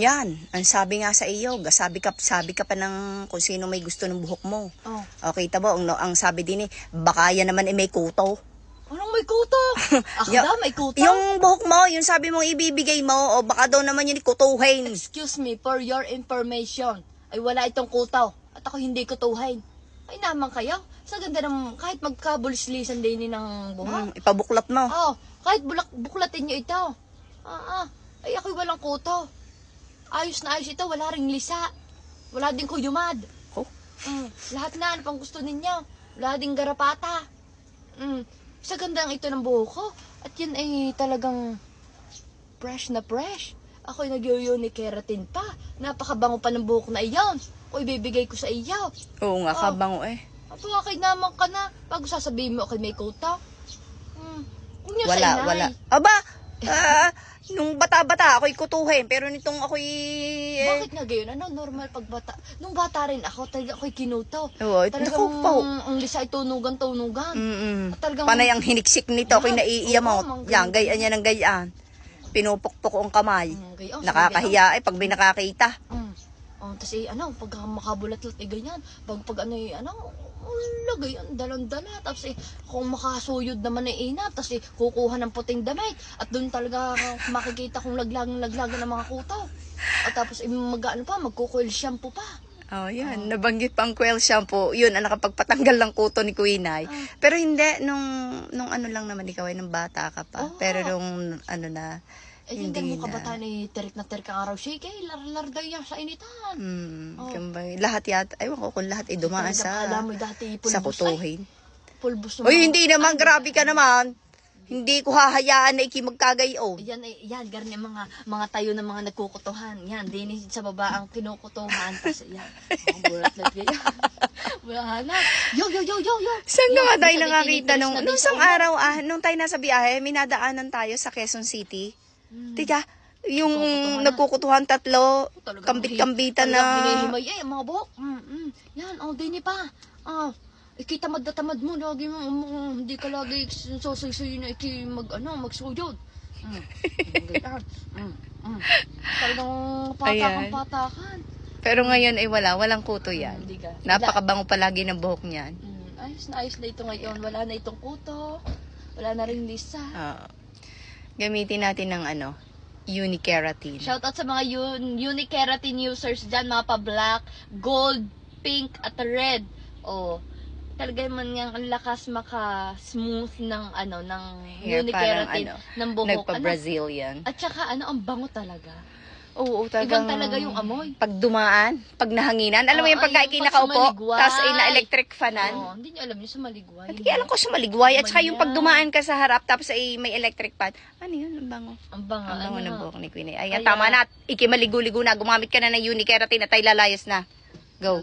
Yan, ang sabi nga sa iyo, sabi ka, sabi ka pa ng kung sino may gusto ng buhok mo. Oh. Okay, tabo, ang, ang sabi din eh, baka yan naman eh may kuto. Anong may kuto? Ako Yung- daw may kuto? Yung buhok mo, yung sabi mong ibibigay mo, o baka daw naman yun kutuhin. Excuse me, for your information, ay wala itong kutaw. At ako hindi kutuhin. Ay naman kayo. Sa ganda ng kahit magkabulislisan din ng buhok. Hmm, ipabuklat mo. Oh, kahit bulak, buklatin nyo ito. Ah, ah. Ay ako'y walang kuto. Ayos na ayos ito, wala ring lisa. Wala din kuyumad. Oh, Mm, lahat na, ano pang gusto ninyo. Wala ding garapata. Mm, sa ganda ng ito ng buhok ko. At yun ay talagang fresh na fresh. Ako'y nag-uni keratin pa. Napakabango pa ng buhok na iyon. O ibibigay ko sa iyo. oo nga, Oh. kabango eh. Apo kay naman ka na. Bago sasabihin mo ako'y may kuta. Mm, kung yun sa Wala, inay. wala. Aba, ah, nung bata-bata, ako'y kutuhin. Pero nitong ako'y... eh, Bakit nga gayon? Ano, normal pag bata. Nung bata rin ako, talaga ako'y kinuto. Oo, Talagang naku po. ang lisa ay tunugan-tunugan. Mm-mm. At talagang- Panay ang hiniksik nito, ako'y Yan, oo, mo. mang Yan, gayaan niya ng gayaan. Pinupukpok ko ang kamay. Mm, gayon, Nakakahiya eh, pag may nakakita. Mm. Oh, tapos eh, ano, pag makabulat-lat eh, ganyan. Pag, pag ano eh, ano, lagay ang dalang-dala. Tapos eh, kung makasuyod naman eh, ina, tapos eh, kukuha ng puting damit. At doon talaga makikita kong laglagang-laglagan ng mga kutaw. At tapos eh, mag, ano pa, magkukuil shampoo pa. Oh, yan. Nabanggit pang Quail shampoo. Yun, ang nakapagpatanggal ng kuto ni Quinay. Ah. Pero hindi, nung, nung ano lang naman ikaw ay nung bata ka pa. Oo. Pero nung, ano na, Eh, hindi mo kabataan eh, terik na terik ang araw. Shake eh, lar-lar daw yan sa initan. Hmm, Oo. kambay. Lahat yata, aywan ko kung lahat ay dumaan sa, alam mo dati, sa pulbos kutuhin. Ay, pulbos ng Uy, hindi naman, Ay, grabe ka naman. Hindi ko hahayaan na iki magkagayon. Yan, yan, ganyan mga, mga tayo ng mga nagkukutuhan. Yan, din sa baba ang kinukutuhan. Tapos, yan, mga bulat na. Wala hanap. Yo, yo, yo, yo, yo. Saan nga tayo nakakita nung, nung isang sa ulo. araw, ah, nung tayo nasa biyahe, may nadaanan tayo sa Quezon City. Hmm. Tika, yung Nagkukutuhan na. nagkukutuhan tatlo, Talagang kambit-kambitan hi- talagang na. hinihimay eh, mga buhok. Mm, mm. Yan, oh, dini pa. Ah, ikita na tamad mo, lagi mo, mo- hindi ka lagi susuysuyo na iki mag, ano, magsuyod. Mm, ganyan. mm, mm. Talagang patakan-patakan. Pero ngayon ay wala, walang kuto yan. Hindi ka. Napakabango palagi ng buhok niyan. Mm, ayos na ayos na ito ngayon. Wala na itong kuto. Wala na rin lisa. Ah, gamitin natin ng ano, unikeratin. Shoutout sa mga un- unique keratin users dyan, mga pa-black, gold, pink, at red. O, talaga man nga ang lakas maka-smooth ng ano, ng Hair, unique parang keratin ano, ng buhok. Ano? Nagpa-Brazilian. At saka ano, ang bango talaga. Oo, Ibang talaga yung amoy. Pag dumaan, pag nahanginan. Alam mo Oo, yung pagka yung pag ikinakaupo, sumaligway. tapos ay na-electric fanan. Oh, hindi niyo alam yun sa maligway. At kaya alam ko sumaligway. At saka yung pag dumaan ka sa harap, tapos ay may electric fan. Ano yun? Ang bango. Ang bango. Ang bango ano, ng buhok ni Queen. Ayan, Kaya- tama na. Ikimaligo-ligo na. Gumamit ka na ng unikeratin at ay lalayas na. Go.